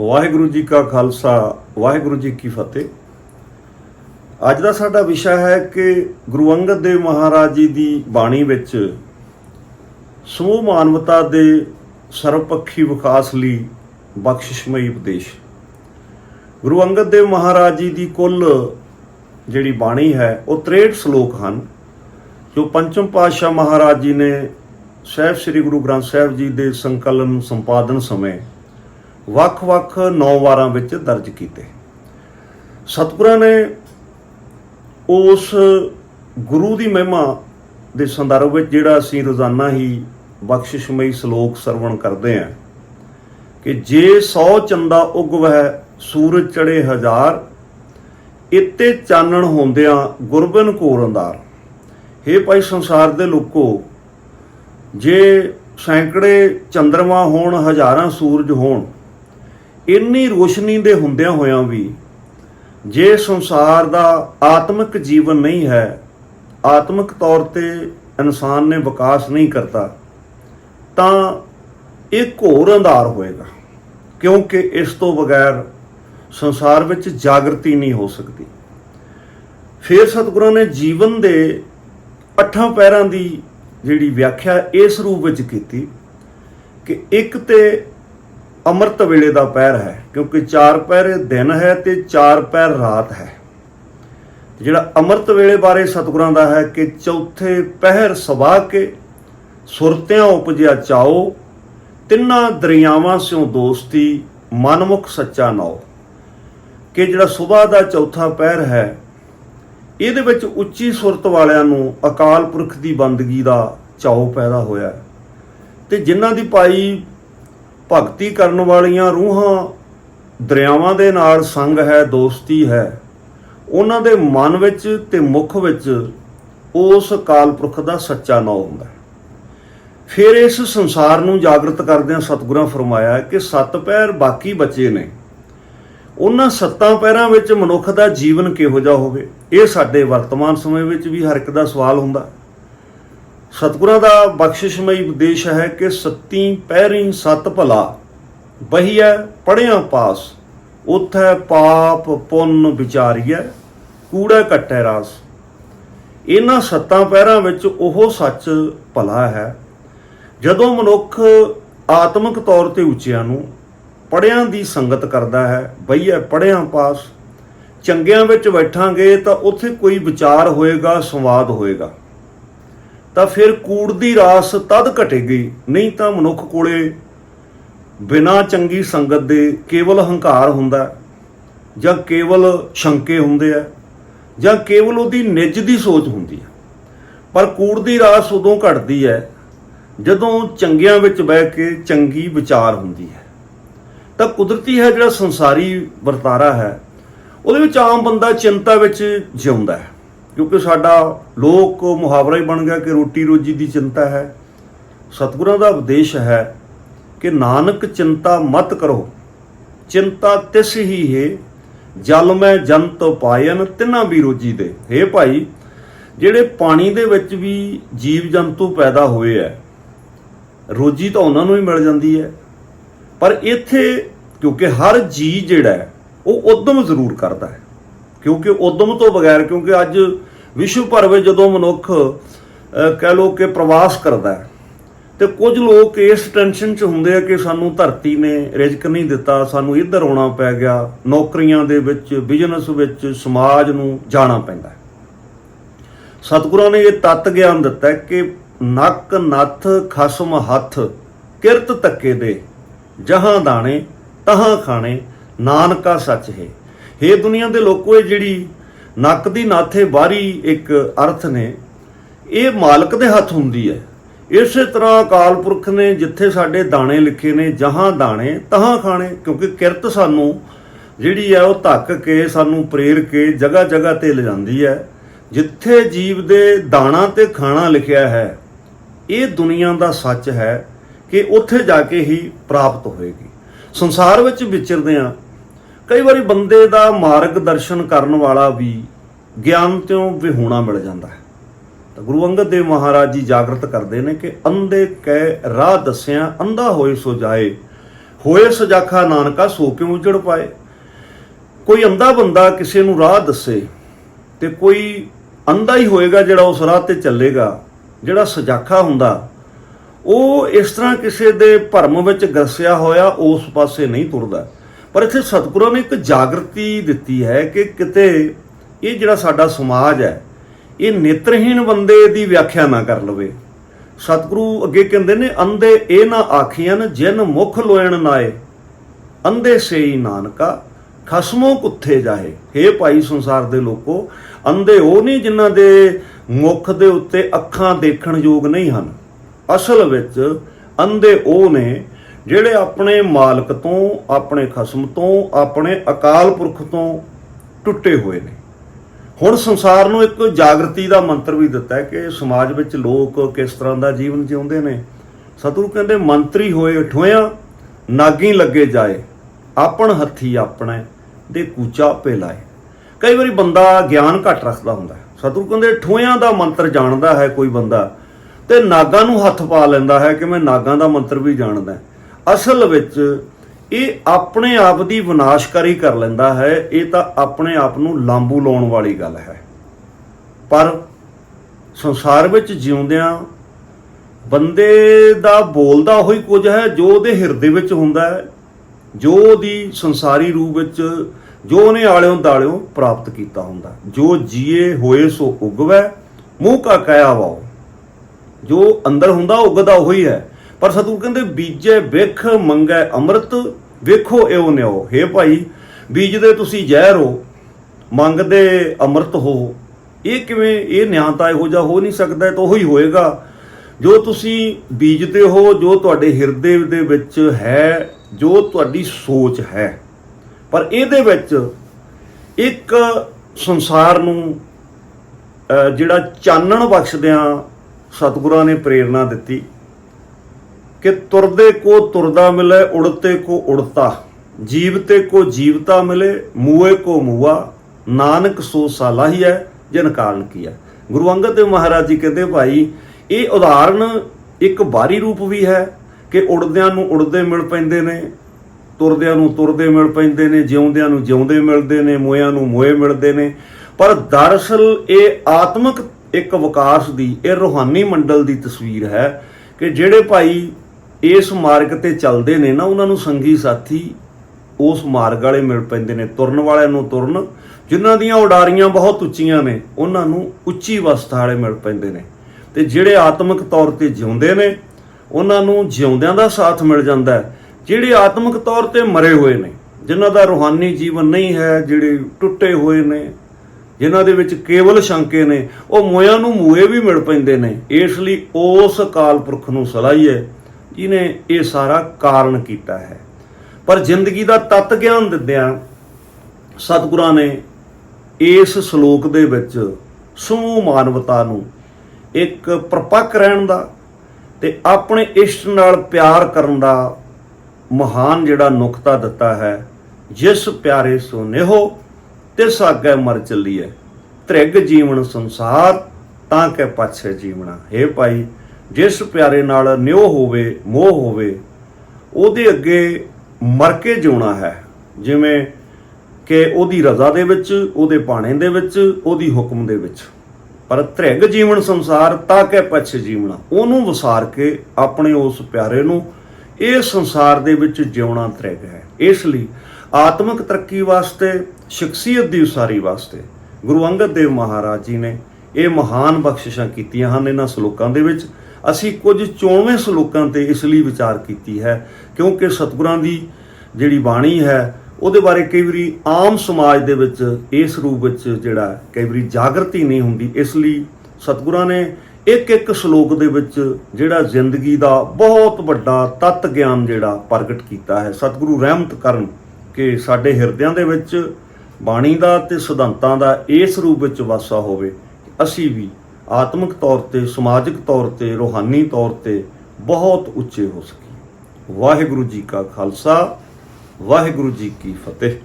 ਵਾਹਿਗੁਰੂ ਜੀ ਕਾ ਖਾਲਸਾ, ਵਾਹਿਗੁਰੂ ਜੀ ਕੀ ਫਤਿਹ। ਅੱਜ ਦਾ ਸਾਡਾ ਵਿਸ਼ਾ ਹੈ ਕਿ ਗੁਰੂ ਅੰਗਦ ਦੇਵ ਮਹਾਰਾਜ ਜੀ ਦੀ ਬਾਣੀ ਵਿੱਚ ਸਮੂਹ ਮਾਨਵਤਾ ਦੇ ਸਰਵਪੱਖੀ ਵਿਕਾਸ ਲਈ ਬਖਸ਼ਿਸ਼ਮਈ ਉਪਦੇਸ਼। ਗੁਰੂ ਅੰਗਦ ਦੇਵ ਮਹਾਰਾਜ ਜੀ ਦੀ ਕੁੱਲ ਜਿਹੜੀ ਬਾਣੀ ਹੈ, ਉਹ 63 ਸ਼ਲੋਕ ਹਨ, ਜੋ ਪੰਚਮ ਪਾਤਸ਼ਾਹ ਮਹਾਰਾਜ ਜੀ ਨੇ ਸਾਹਿਬ ਸ੍ਰੀ ਗੁਰੂ ਗ੍ਰੰਥ ਸਾਹਿਬ ਜੀ ਦੇ ਸੰਕਲਨ ਸੰਪਾਦਨ ਸਮੇਂ ਵੱਖ-ਵੱਖ ਨੌ ਵਾਰਾਂ ਵਿੱਚ ਦਰਜ ਕੀਤੇ। ਸਤਿਗੁਰਾਂ ਨੇ ਉਸ ਗੁਰੂ ਦੀ ਮਹਿਮਾ ਦੇ ਸੰਦਰਭ ਵਿੱਚ ਜਿਹੜਾ ਅਸੀਂ ਰੋਜ਼ਾਨਾ ਹੀ ਬਖਸ਼ਿਸ਼ਮਈ ਸ਼ਲੋਕ ਸਰਵਣ ਕਰਦੇ ਹਾਂ ਕਿ ਜੇ 100 ਚੰਦਾ ਉਗਵਹਿ, ਸੂਰਜ ਚੜੇ ਹਜ਼ਾਰ ਇੱਤੇ ਚਾਨਣ ਹੁੰਦਿਆਂ ਗੁਰਬਨ ਕੋਰ ਅੰਦਾਰ ਹੇ ਭਾਈ ਸੰਸਾਰ ਦੇ ਲੋਕੋ, ਜੇ ਸੈਂਕੜੇ ਚੰਦਰਮਾ ਹੋਣ, ਹਜ਼ਾਰਾਂ ਸੂਰਜ ਹੋਣ ਇੰਨੀ ਰੋਸ਼ਨੀ ਦੇ ਹੁੰਦਿਆਂ ਹੋਇਆਂ ਵੀ ਜੇ ਸੰਸਾਰ ਦਾ ਆਤਮਿਕ ਜੀਵਨ ਨਹੀਂ ਹੈ, ਆਤਮਿਕ ਤੌਰ ਤੇ ਇਨਸਾਨ ਨੇ ਵਿਕਾਸ ਨਹੀਂ ਕਰਤਾ, ਤਾਂ ਇਹ ਘੋਰ ਅੰਧਾਰ ਹੋਏਗਾ, ਕਿਉਂਕਿ ਇਸ ਤੋਂ ਬਗੈਰ ਸੰਸਾਰ ਵਿੱਚ ਜਾਗਰਤੀ ਨਹੀਂ ਹੋ ਸਕਦੀ। ਫਿਰ ਸਤਿਗੁਰਾਂ ਨੇ ਜੀਵਨ ਦੇ ਅੱਠਾਂ ਪੈਰਾਂ ਦੀ ਜਿਹੜੀ ਵਿਆਖਿਆ ਇਸ ਰੂਪ ਵਿੱਚ ਕੀਤੀ ਕਿ ਇੱਕ ਤੇ ਅੰਮ੍ਰਿਤ ਵੇਲੇ ਦਾ ਪਹਿਰ ਹੈ, ਕਿਉਂਕਿ ਚਾਰ ਪਹਿਰ ਦਿਨ ਹੈ ਤੇ ਚਾਰ ਪਹਿਰ ਰਾਤ ਹੈ। ਜਿਹੜਾ ਅੰਮ੍ਰਿਤ ਵੇਲੇ ਬਾਰੇ ਸਤਿਗੁਰਾਂ ਦਾ ਹੈ ਕਿ ਚੌਥੇ ਪਹਿਰ ਸਵਾ ਕੇ ਸੁਰਤਿਆਂ ਉਪਜਿਆ ਚਾਓ, ਤਿੰਨਾਂ ਦਰਿਆਵਾਂ ਸਿਓ ਦੋਸਤੀ, ਮਨਮੁਖ ਸੱਚਾ ਨਾਓ ਕਿ ਜਿਹੜਾ ਸਵੇਰ ਦਾ ਚੌਥਾ ਪਹਿਰ ਹੈ, ਇਹਦੇ ਵਿੱਚ ਉੱਚੀ ਸੁਰਤ ਵਾਲਿਆਂ ਨੂੰ ਅਕਾਲ ਪੁਰਖ ਦੀ ਬੰਦਗੀ ਦਾ ਚਾਉ ਪੈਦਾ ਹੋਇਆ। ਤੇ ਜਿਨ੍ਹਾਂ ਦੀ ਭਾਈ ਭਗਤੀ ਕਰਨ ਵਾਲੀਆਂ ਰੂਹਾਂ ਦਰਿਆਵਾਂ ਦੇ ਨਾਲ ਸੰਗ ਹੈ, ਦੋਸਤੀ ਹੈ। ਉਹਨਾਂ ਦੇ ਮਨ ਵਿੱਚ ਤੇ ਮੁਖ ਵਿੱਚ ਉਸ ਅਕਾਲ ਪੁਰਖ ਦਾ ਸੱਚਾ ਨਾਮ ਹੁੰਦਾ ਫਿਰ ਇਸ ਸੰਸਾਰ ਨੂੰ ਜਾਗਰਤ ਕਰਦਿਆਂ ਸਤਿਗੁਰਾਂ ਫਰਮਾਇਆ ਕਿ ਸੱਤ ਪੈਰ ਬਾਕੀ ਬਚੇ ਨੇ। ਉਹਨਾਂ ਸੱਤਾਂ ਪੈਰਾਂ ਵਿੱਚ ਮਨੁੱਖ ਦਾ ਜੀਵਨ ਕਿਹੋ ਜਿਹਾ ਹੋਵੇ? ਇਹ ਸਾਡੇ ਵਰਤਮਾਨ ਸਮੇਂ ਵਿੱਚ ਵੀ ਹਰ ਇੱਕ ਦਾ ਸਵਾਲ ਹੁੰਦਾ। ਸਤਿਗੁਰਾਂ ਦਾ ਬਖਸ਼ਿਸ਼ਮਈ ਉਪਦੇਸ਼ ਹੈ ਕਿ ਸੱਤੀ ਪਹਿਰੀ ਸਤ ਭਲਾ, ਬਹੀਐ ਪੜਿਆ ਪਾਸ, ਉਥੈ ਪਾਪ ਪੁੰਨ ਵਿਚਾਰੀਐ, ਕੂੜਾ ਕੱਟੈ ਰਾਸ। ਇਹਨਾਂ ਸੱਤਾਂ ਪਹਿਰਾਂ ਵਿੱਚ ਉਹ ਸੱਚ ਭਲਾ ਹੈ। ਜਦੋਂ ਮਨੁੱਖ ਆਤਮਿਕ ਤੌਰ ਤੇ ਉੱਚਿਆਂ ਨੂੰ ਪੜਿਆਂ ਦੀ ਸੰਗਤ ਕਰਦਾ ਹੈ ਬਈਏ ਪੜਿਆਂ ਪਾਸ, ਚੰਗਿਆਂ ਵਿੱਚ ਬੈਠਾਂਗੇ ਤਾਂ ਉੱਥੇ ਕੋਈ ਵਿਚਾਰ ਹੋਏਗਾ, ਸੰਵਾਦ ਹੋਏਗਾ। ਤਾਂ ਫਿਰ ਕੂੜ ਦੀ ਰਾਸ ਤਦ ਘਟੇਗੀ। ਨਹੀਂ ਤਾਂ ਮਨੁੱਖ ਕੋਲੇ ਬਿਨਾਂ ਚੰਗੀ ਸੰਗਤ ਦੇ ਕੇਵਲ ਹੰਕਾਰ ਹੁੰਦਾ ਜਾਂ ਕੇਵਲ ਸ਼ੰਕੇ ਹੁੰਦੇ ਆ ਜਾਂ ਕੇਵਲ ਉਹਦੀ ਨਿੱਜ ਦੀ ਸੋਚ ਹੁੰਦੀ ਹੈ। ਪਰ ਕੂੜ ਦੀ ਰਾਸ ਉਦੋਂ ਘਟਦੀ ਹੈ ਜਦੋਂ ਚੰਗਿਆਂ ਵਿੱਚ ਬਹਿ ਕੇ ਚੰਗੀ ਵਿਚਾਰ ਹੁੰਦੀ ਹੈ। ਤਾਂ ਕੁਦਰਤੀ ਹੈ ਜਿਹੜਾ ਸੰਸਾਰੀ ਵਰਤਾਰਾ ਹੈ, ਉਹਦੇ ਵਿੱਚ ਆਮ ਬੰਦਾ ਚਿੰਤਾ ਵਿੱਚ ਜਿਉਂਦਾ ਹੈ। ਕਿਉਂਕਿ ਸਾਡਾ ਲੋਕ ਮੁਹਾਵਰਾ ਹੀ ਬਣ ਗਿਆ ਕਿ ਰੋਟੀ ਰੋਜੀ ਦੀ ਚਿੰਤਾ ਹੈ। ਸਤਿਗੁਰਾਂ ਦਾ ਉਪਦੇਸ਼ ਹੈ ਕਿ ਨਾਨਕ ਚਿੰਤਾ ਮਤ ਕਰੋ। ਚਿੰਤਾ ਤਿਸ ਹੀ ਹੈ, ਜਲ ਮੈਂ ਜੰਤ ਪਾਇਨ, ਤਿੰਨਾਂ ਵੀ ਰੋਜੀ ਦੇ। हे ਭਾਈ, ਜਿਹੜੇ ਪਾਣੀ ਦੇ ਵਿੱਚ ਵੀ ਜੀਵ ਜੰਤੂ ਪੈਦਾ ਹੋਏ ਐ, ਰੋਜੀ ਤਾਂ ਉਹਨਾਂ ਨੂੰ ਹੀ ਮਿਲ ਜਾਂਦੀ ਹੈ ਪਰ ਇੱਥੇ ਕਿਉਂਕਿ ਹਰ ਜੀ ਜਿਹੜਾ ਉਹ ਉਦਮ ਜ਼ਰੂਰ ਕਰਦਾ ਹੈ। ਕਿਉਂਕਿ ਉਦਮ ਤੋਂ ਬਗੈਰ, ਕਿਉਂਕਿ ਅੱਜ ਵਿਸ਼ਵ ਭਰ ਵਿੱਚ ਜਦੋਂ ਮਨੁੱਖ ਕਹਿ ਲੋ ਕਿ ਪ੍ਰਵਾਸ ਕਰਦਾ ਹੈ, ਤੇ ਕੁਝ ਲੋਕ ਇਸ ਟੈਨਸ਼ਨ 'ਚ ਹੁੰਦੇ ਆ ਕਿ ਸਾਨੂੰ ਧਰਤੀ ਨੇ ਰਿਜ਼ਕ ਨਹੀਂ ਦਿੱਤਾ, ਸਾਨੂੰ ਇੱਧਰ ਆਉਣਾ ਪੈ ਗਿਆ, ਨੌਕਰੀਆਂ ਦੇ ਵਿੱਚ ਬਿਜ਼ਨਸ ਵਿੱਚ, ਸਮਾਜ ਨੂੰ ਜਾਣਾ ਪੈਂਦਾ ਸਤਿਗੁਰਾਂ ਨੇ ਇਹ ਤਤ ਗਿਆਨ ਦਿੱਤਾ ਕਿ ਨੱਕ, ਨੱਥ, ਖਸਮ, ਹੱਥ, ਕਿਰਤ ਤੱਕੇ ਦੇ, ਜਹਾਂ ਦਾਣੇ, ਤਹਾਂ ਖਾਣੇ, ਨਾਨਕਾ ਸੱਚ ਹੈ। हे ਦੁਨੀਆ ਦੇ ਲੋਕੋ, ਇਹ ਜਿਹੜੀ ਨੱਕ ਦੀ ਨਾਥੇ ਬਾਹਰੀ ਇੱਕ ਅਰਥ ਨੇ, ਇਹ ਮਾਲਕ ਦੇ ਹੱਥ ਹੁੰਦੀ ਹੈ। ਇਸੇ ਤਰ੍ਹਾਂ ਅਕਾਲ ਪੁਰਖ ਨੇ ਜਿੱਥੇ ਸਾਡੇ ਦਾਣੇ ਲਿਖੇ ਨੇ, ਜਹਾਂ ਦਾਣੇ, ਤਹਾਂ ਖਾਣੇ, ਕਿਉਂਕਿ ਕਿਰਤ ਸਾਨੂੰ ਜਿਹੜੀ ਹੈ ਉਹ ਧੱਕ ਕੇ, ਸਾਨੂੰ ਪ੍ਰੇਰ ਕੇ ਜਗ੍ਹਾ ਜਗ੍ਹਾ ਤੇ ਲਿਜਾਂਦੀ ਹੈ। ਜਿੱਥੇ ਜੀਵ ਦੇ ਦਾਣਾ ਤੇ ਖਾਣਾ ਲਿਖਿਆ ਹੈ, ਇਹ ਦੁਨੀਆ ਦਾ ਸੱਚ ਹੈ ਕਿ ਉੱਥੇ ਜਾ ਕੇ ਹੀ ਪ੍ਰਾਪਤ ਹੋਏਗੀ। ਸੰਸਾਰ ਵਿੱਚ ਵਿਚਰਦੇ ਆ ਕਈ ਵਾਰੀ ਬੰਦੇ ਦਾ ਮਾਰਗ ਦਰਸ਼ਨ ਕਰਨ ਵਾਲਾ ਵੀ ਗਿਆਨ ਤੋਂ ਵਿਹੂਣਾ ਮਿਲ ਜਾਂਦਾ ਹੈ। ਤਾਂ ਗੁਰੂ ਅੰਗਦ ਦੇਵ ਮਹਾਰਾਜ ਜੀ ਜਾਗਰਤ ਕਰਦੇ ਨੇ ਕਿ ਅੰਧੇ ਕੈ ਰਾਹ ਦੱਸਿਆ, ਅੰਧਾ ਹੋਏ ਸੋ ਜਾਏ, ਹੋਏ ਸਜਾਖਾ ਨਾਨਕਾ ਸੋ ਕਿਉ ਉਜੜ ਪਾਏ? ਕੋਈ ਅੰਧਾ ਬੰਦਾ ਕਿਸੇ ਨੂੰ ਰਾਹ ਦੱਸੇ ਤੇ ਕੋਈ ਅੰਧਾ ਹੀ ਹੋਏਗਾ ਜਿਹੜਾ ਉਸ ਰਾਹ ਤੇ ਚੱਲੇਗਾ, ਜਿਹੜਾ ਸਜਾਖਾ ਹੁੰਦਾ, ਉਹ ਇਸ ਤਰ੍ਹਾਂ ਕਿਸੇ ਦੇ ਭਰਮ ਵਿੱਚ ਗਰਸਿਆ ਹੋਇਆ ਉਸ ਪਾਸੇ ਨਹੀਂ ਤੁਰਦਾ। ਪਰ ਇੱਥੇ ਸਤਿਗੁਰਾਂ ਨੇ ਇੱਕ ਜਾਗਰਤੀ ਦਿੱਤੀ ਹੈ ਕਿ ਕਿਤੇ ਇਹ ਜਿਹੜਾ ਸਾਡਾ ਸਮਾਜ ਹੈ, ਇਹ ਨੇਤਰਹੀਣ ਬੰਦੇ ਦੀ ਵਿਆਖਿਆ ਨਾ ਕਰ ਲਵੇ। ਸਤਿਗੁਰੂ ਅੱਗੇ ਕਹਿੰਦੇ ਨੇ, ਅੰਧੇ ਇਹ ਨਾ ਆਖੀਆਂ ਜਿਨ ਮੁਖ ਲੋਇਣ ਨਾਏ। ਅੰਧੇ ਸੇਈ ਨਾਨਕਾ, ਖਸਮੋ ਕੁੱਥੇ ਜਾਏ हे ਭਾਈ ਸੰਸਾਰ ਦੇ ਲੋਕੋ, ਅੰਧੇ ਉਹ ਨਹੀਂ ਜਿਨ੍ਹਾਂ ਦੇ ਮੁਖ ਦੇ ਉੱਤੇ ਅੱਖਾਂ ਦੇਖਣ ਯੋਗ ਨਹੀਂ ਹਨ। ਅਸਲ ਵਿੱਚ ਅੰਧੇ ਉਹ ਨੇ ਜਿਹੜੇ ਆਪਣੇ ਮਾਲਕ ਤੋਂ, ਆਪਣੇ ਖਸਮ ਤੋਂ, ਆਪਣੇ ਅਕਾਲ ਪੁਰਖ ਤੋਂ ਟੁੱਟੇ ਹੋਏ ਨੇ। ਹੁਣ ਸੰਸਾਰ ਨੂੰ ਇੱਕ ਜਾਗਰਤੀ ਦਾ ਮੰਤਰ ਵੀ ਦਿੱਤਾ ਹੈ ਕਿ ਸਮਾਜ ਵਿੱਚ ਲੋਕ ਕਿਸ ਤਰ੍ਹਾਂ ਦਾ ਜੀਵਨ ਜਿਉਂਦੇ ਨੇ। ਸਤਿਗੁਰੂ ਕਹਿੰਦੇ, ਮੰਤਰੀ ਹੋਏ ਠੋਇਆ ਨਾਗੀ ਲੱਗੇ ਜਾਏ, ਆਪਣ ਹੱਥੀ ਆਪਣੇ ਦੇ ਕੂਚਾ ਪੇਲਾਏ ਕਈ ਵਾਰੀ ਬੰਦਾ ਗਿਆਨ ਘੱਟ ਰੱਖਦਾ ਹੁੰਦਾ ਹੈ। ਸਤਿਗੁਰੂ ਕਹਿੰਦੇ ਠੋਇਆਂ ਦਾ ਮੰਤਰ ਜਾਣਦਾ ਹੈ ਕੋਈ ਬੰਦਾ, ਤੇ ਨਾਗਾਂ ਨੂੰ ਹੱਥ ਪਾ ਲੈਂਦਾ ਹੈ ਕਿ ਮੈਂ ਨਾਗਾਂ ਦਾ ਮੰਤਰ ਵੀ ਜਾਣਦਾ ਅਸਲ ਵਿੱਚ ਇਹ ਆਪਣੇ ਆਪ ਦੀ ਵਿਨਾਸ਼ਕਾਰੀ ਕਰ ਲੈਂਦਾ ਹੈ, ਇਹ ਤਾਂ ਆਪਣੇ ਆਪ ਨੂੰ ਲਾਂਬੂ ਲਾਉਣ ਵਾਲੀ ਗੱਲ ਹੈ। ਪਰ ਸੰਸਾਰ ਵਿੱਚ ਜਿਉਂਦਿਆਂ ਬੰਦੇ ਦਾ ਬੋਲਦਾ ਉਹੀ ਕੁਝ ਹੈ, ਜੋ ਉਹਦੇ ਹਿਰਦੇ ਵਿੱਚ ਹੁੰਦਾ ਹੈ, ਜੋ ਉਹਦੀ ਸੰਸਾਰੀ ਰੂਪ ਵਿੱਚ, ਜੋ ਉਹਨੇ ਆਲਿਓਂ ਦਾਲਿਓਂ ਪ੍ਰਾਪਤ ਕੀਤਾ ਹੁੰਦਾ ਜੋ ਜੀਏ ਹੋਏ ਸੋ ਉਗਵੈ, ਮੂੰਹ ਕਾ ਕਹਿਆ ਵਾਓ ਜੋ ਅੰਦਰ ਹੁੰਦਾ, ਉਗਦਾ ਉਹੀ ਹੈ। ਪਰ ਸਤਿਗੁਰੂ ਕਹਿੰਦੇ, ਬੀਜੇ ਵੇਖ, ਮੰਗੈ ਅੰਮ੍ਰਿਤ। ਵੇਖੋ ਇਉ ਨਿਓ। ਹੇ ਭਾਈ, ਬੀਜਦੇ ਤੁਸੀਂ ਜ਼ਹਿਰ ਹੋ, ਮੰਗਦੇ ਅੰਮ੍ਰਿਤ ਹੋ। ਇਹ ਕਿਵੇਂ, ਇਹ ਨਿਆਂ ਤਾਂ ਇਹੋ ਜਿਹਾ ਹੋ ਨਹੀਂ ਸਕਦਾ ਤਾਂ ਉਹੀ ਹੋਏਗਾ। ਜੋ ਤੁਸੀਂ ਬੀਜਦੇ ਹੋ, ਜੋ ਤੁਹਾਡੇ ਹਿਰਦੇ ਦੇ ਵਿੱਚ ਹੈ, ਜੋ ਤੁਹਾਡੀ ਸੋਚ ਹੈ। ਪਰ ਇਹਦੇ ਵਿੱਚ ਇੱਕ ਸੰਸਾਰ ਨੂੰ ਜਿਹੜਾ ਚਾਨਣ ਬਖਸ਼ਦਿਆਂ ਸਤਿਗੁਰਾਂ ਨੇ ਪ੍ਰੇਰਣਾ ਦਿੱਤੀ। ਕਿ ਤੁਰਦੇ ਕੋ ਤੁਰਦਾ ਮਿਲੇ, ਉੜਤੇ ਕੋ ਉੜਤਾ। ਜੀਵਤੇ ਕੋ ਜੀਵਤਾ ਮਿਲੇ, ਮੂਏ ਕੋ ਮੂਆ। ਨਾਨਕ ਸੋ ਸਾਲਾਹੀ ਹੈ, ਜਨ ਕਾਰਨ ਕੀਆ ਗੁਰੂ ਅੰਗਦ ਦੇਵ ਮਹਾਰਾਜ ਜੀ ਕਹਿੰਦੇ, ਭਾਈ, ਇਹ ਉਦਾਹਰਣ ਇੱਕ ਬਾਹਰੀ ਰੂਪ ਵੀ ਹੈ ਕਿ ਉੜਦਿਆਂ ਨੂੰ ਉੜਦੇ ਮਿਲ ਪੈਂਦੇ ਨੇ, ਤੁਰਦਿਆਂ ਨੂੰ ਤੁਰਦੇ ਮਿਲ ਪੈਂਦੇ ਨੇ, ਜਿਉਂਦਿਆਂ ਨੂੰ ਜਿਉਂਦੇ ਮਿਲਦੇ ਨੇ ਮੋਇਆਂ ਨੂੰ ਮੋਏ ਮਿਲਦੇ ਨੇ। ਪਰ ਦਰਅਸਲ ਇਹ ਆਤਮਿਕ ਇੱਕ ਵਿਕਾਸ ਦੀ, ਇਹ ਰੂਹਾਨੀ ਮੰਡਲ ਦੀ ਤਸਵੀਰ ਹੈ ਕਿ ਜਿਹੜੇ ਭਾਈ ਇਸ ਮਾਰਗ ਤੇ ਚੱਲਦੇ ਨੇ ਨਾ ਉਹਨਾਂ ਨੂੰ ਸੰਗੀ ਸਾਥੀ, ਉਸ ਮਾਰਗ ਵਾਲੇ ਮਿਲ ਪੈਂਦੇ ਨੇ, ਤੁਰਨ ਵਾਲਿਆਂ ਨੂੰ ਤੁਰਨ, ਜਿਨ੍ਹਾਂ ਦੀਆਂ ਉਡਾਰੀਆਂ ਬਹੁਤ ਉੱਚੀਆਂ ਨੇ, ਉਹਨਾਂ ਨੂੰ ਉੱਚੀ ਅਵਸਥਾ ਵਾਲੇ ਮਿਲ ਪੈਂਦੇ ਨੇ। ਤੇ ਜਿਹੜੇ ਆਤਮਿਕ ਤੌਰ ਤੇ ਜਿਉਂਦੇ ਨੇ, ਉਹਨਾਂ ਨੂੰ ਜਿਉਂਦਿਆਂ ਦਾ ਸਾਥ ਮਿਲ ਜਾਂਦਾ ਹੈ। ਜਿਹੜੇ ਆਤਮਿਕ ਤੌਰ ਤੇ ਮਰੇ ਹੋਏ ਨੇ, ਜਿਨ੍ਹਾਂ ਦਾ ਰੂਹਾਨੀ ਜੀਵਨ ਨਹੀਂ ਹੈ, ਜਿਹੜੇ ਟੁੱਟੇ ਹੋਏ ਨੇ, ਜਿਨ੍ਹਾਂ ਦੇ ਵਿੱਚ ਕੇਵਲ ਸ਼ੰਕੇ ਨੇ, ਉਹ ਮੋਇਆਂ ਨੂੰ ਮੂਏ ਵੀ ਮਿਲ ਪੈਂਦੇ ਨੇ। ਇਸ ਲਈ ਉਸ ਅਕਾਲ ਪੁਰਖ ਨੂੰ ਸਲਾਹੀਏ ਜਿਨੇ ਇਹ ਸਾਰਾ ਕਾਰਨ ਕੀਤਾ ਹੈ। ਪਰ ਜ਼ਿੰਦਗੀ ਦਾ ਤਤ ਗਿਆਨ ਦਿੰਦਿਆਂ ਸਤਿਗੁਰਾਂ ਨੇ ਇਸ ਸ਼ਲੋਕ ਦੇ ਵਿੱਚ ਸਮੂਹ ਮਾਨਵਤਾ ਨੂੰ ਇੱਕ ਪ੍ਰਪੱਕ ਰਹਿਣ ਦਾ ਤੇ ਆਪਣੇ ਇਸ਼ਟ ਨਾਲ ਪਿਆਰ ਕਰਨ ਦਾ ਮਹਾਨ ਜਿਹੜਾ ਨੁਕਤਾ ਦਿੱਤਾ ਹੈ, ਜਿਸ ਪਿਆਰੇ ਸੋਨੇਹੋ ਤਿਸ ਆਗੇ ਮਰ ਚੱਲੀਏ ਤ੍ਰਿਗ ਜੀਵਨ ਸੰਸਾਰ ਤਾਂ ਕਿ ਪਾਛੇ ਜੀਵਣਾ ਹੈ ਭਾਈ ਜਿਸ ਪਿਆਰੇ ਨਾਲ ਨਿਉ ਹੋਵੇ, ਮੋਹ ਹੋਵੇ, ਉਹਦੇ ਅੱਗੇ ਮਰ ਕੇ ਜਿਉਣਾ ਹੈ। ਜਿਵੇਂ ਕਿ ਉਹਦੀ ਰਜ਼ਾ ਦੇ ਵਿੱਚ, ਉਹਦੇ ਬਾਣੇ ਦੇ ਵਿੱਚ, ਉਹਦੀ ਹੁਕਮ ਦੇ ਵਿੱਚ। ਪਰ ਤ੍ਰਿਗ ਜੀਵਨ ਸੰਸਾਰ, ਤਾਂ ਕਿ ਪਛ ਜੀਵਣਾ ਉਹਨੂੰ ਵਿਸਾਰ ਕੇ ਆਪਣੇ ਉਸ ਪਿਆਰੇ ਨੂੰ ਇਹ ਸੰਸਾਰ ਦੇ ਵਿੱਚ ਜਿਉਣਾ ਤ੍ਰਿਗ ਹੈ। ਇਸ ਲਈ ਆਤਮਿਕ ਤਰੱਕੀ ਵਾਸਤੇ, ਸ਼ਖਸੀਅਤ ਦੀ ਉਸਾਰੀ ਵਾਸਤੇ ਗੁਰੂ ਅੰਗਦ ਦੇਵ ਮਹਾਰਾਜ ਜੀ ਨੇ ਇਹ ਮਹਾਨ ਬਖਸ਼ਿਸ਼ਾਂ ਕੀਤੀਆਂ ਹਨ ਇਹਨਾਂ ਸ਼ਲੋਕਾਂ ਦੇ ਵਿੱਚ। ਅਸੀਂ ਕੁਝ 94 ਸ਼ਲੋਕਾਂ ਤੇ ਇਸ ਲਈ ਵਿਚਾਰ ਕੀਤੀ ਹੈ, ਕਿਉਂਕਿ ਸਤਿਗੁਰਾਂ ਦੀ ਜਿਹੜੀ ਬਾਣੀ ਹੈ, ਉਹਦੇ ਬਾਰੇ ਕਈ ਵਾਰੀ ਆਮ ਸਮਾਜ ਦੇ ਵਿੱਚ, ਇਸ ਰੂਪ ਵਿੱਚ ਜਿਹੜਾ ਕਈ ਵਾਰੀ ਜਾਗਰਤੀ ਨਹੀਂ ਹੁੰਦੀ। ਇਸ ਲਈ ਸਤਿਗੁਰਾਂ ਨੇ ਇੱਕ ਇੱਕ ਸ਼ਲੋਕ ਦੇ ਵਿੱਚ ਜਿਹੜਾ ਜ਼ਿੰਦਗੀ ਦਾ ਬਹੁਤ ਵੱਡਾ ਤਤ ਗਿਆਨ ਜਿਹੜਾ ਪ੍ਰਗਟ ਕੀਤਾ ਹੈ। ਸਤਿਗੁਰੂ ਰਹਿਮਤ ਕਰਨ ਕਿ ਸਾਡੇ ਹਿਰਦਿਆਂ ਦੇ ਵਿੱਚ ਬਾਣੀ ਦਾ ਤੇ ਸਿਧਾਂਤਾਂ ਦਾ ਇਸ ਰੂਪ ਵਿੱਚ ਵਾਸਾ ਹੋਵੇ, ਅਸੀਂ ਵੀ ਆਤਮਿਕ ਤੌਰ ਤੇ, ਸਮਾਜਿਕ ਤੌਰ ਤੇ, ਰੂਹਾਨੀ ਤੌਰ ਤੇ ਬਹੁਤ ਉੱਚੇ ਹੋ ਸਕੀਏ ਵਾਹਿਗੁਰੂ ਜੀ ਕਾ ਖਾਲਸਾ, ਵਾਹਿਗੁਰੂ ਜੀ ਕੀ ਫਤਿਹ।